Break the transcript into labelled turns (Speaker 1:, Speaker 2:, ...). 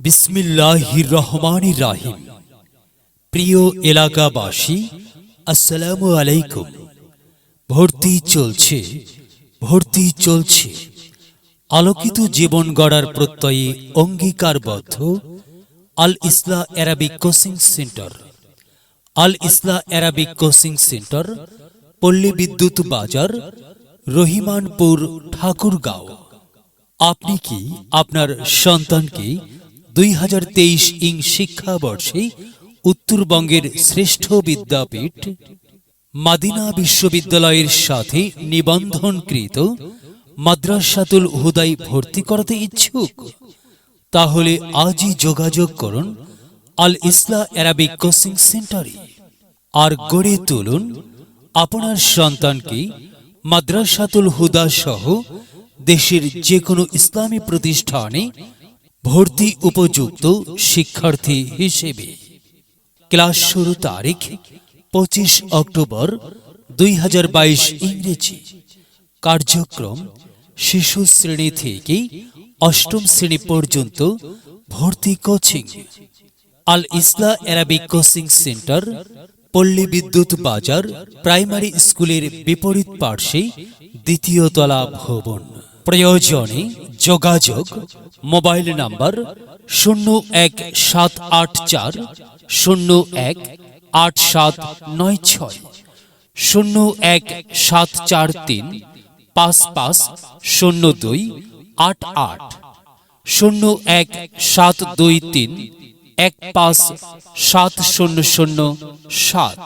Speaker 1: বিসমিল্লাহির রহমানির রাহিম প্রিয় এলাকাবাসী, আসসালামু আলাইকুম। ভর্তি চলছে ভর্তি চলছে। আলোকিত জীবন গড়ার প্রত্যয়ে অঙ্গীকারবদ্ধ Al Isla Arabic coaching centre. Al Isla Arabic coaching centre, Palli Bidyut Bazar, Rahimanpur, Thakurgaon. আপনি কি আপনার সন্তানকে দুই হাজার তেইশ ইং শিক্ষাবর্ষে উত্তরবঙ্গের শ্রেষ্ঠ বিদ্যাপীঠ মাদিনা বিশ্ববিদ্যালয়ের সাথে নিবন্ধনকৃত মাদ্রাসাতুল হুদাই ভর্তি করাতে ইচ্ছুক। তাহলে আজই যোগাযোগ করুন আল ইসলা অ্যারাবিক কোচিং সেন্টারে আর গড়ে তুলুন আপনার সন্তানকে মাদ্রাসাতুল হুদা সহ দেশের যে কোনো ইসলামী প্রতিষ্ঠানে ভর্তি উপযুক্ত শিক্ষার্থী হিসেবে। ক্লাস শুরু তারিখ পঁচিশ অক্টোবর দুই হাজার বাইশ ইংরেজি। কার্যক্রম শিশু শ্রেণি থেকে অষ্টম শ্রেণি পর্যন্ত ভর্তি coaching. Al Isla Arabic coaching centre, Palli Bidyut Bazar, primary স্কুলের বিপরীত পার্শ্বে দ্বিতীয় তলা ভবন। প্রয়োজনে যোগাযোগ, মোবাইল নাম্বার শূন্য এক সাত আট চার, শূন্য এক আট সাত নয় ছয়, শূন্য এক সাত চার তিন, পাঁচ পাঁচ শূন্য দুই আট আট, শূন্য এক সাত দুই তিন, এক পাঁচ সাত শূন্য শূন্য সাত।